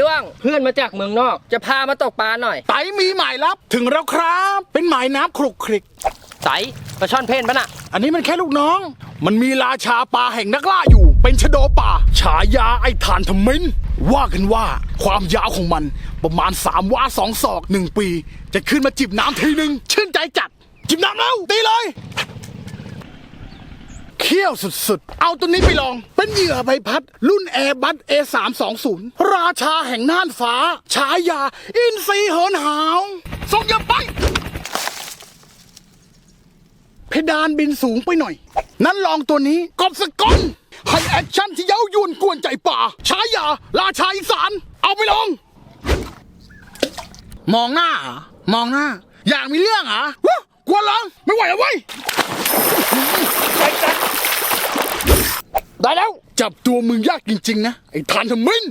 ด้วง เพื่อนมาจากเมืองนอก จะพามาตกปลาหน่อยไตมีหมายลับถึงแล้วครับ เป็นหมายน้ำครุกคริก ไตปลาช่อนเพนปะน่ะ อันนี้มันแค่ลูกน้อง มันมีราชาปลาแห่งนักล่าอยู่ เป็นชะโดป่า ฉายาไอ้ฐานทมินว่ากันว่าความยาวของมันประมาณ 3วาสองศอกหนึ่งปี จะขึ้นมาจิบน้ำทีหนึ่งชื่นใจจัด จิบน้ำแล้วตีเลย เขี้ยวสุดๆ เอาตัวนี้ไปลอง เป็นเหยื่อใบพัด รุ่นแอร์บัส A320 ราชาแห่งน่านฟ้า ฉายา อินซีเหินหาวส่งอย่าไป เพดานบินสูงไปหน่อย นั้นลองตัวนี้กอบสกอนให้แอคชั่นที่เย้ายวนกวนใจป่า ฉายา ราชาอีสาน เอาไปลอง มองหน้า มองหน้า อยากมีเรื่องเหรอวะกลัวลอง ไม่ไหวแล้วเว้ย ได้แล้ว จับตัวมึงยากจริงๆนะ ไอ้ทานทมิน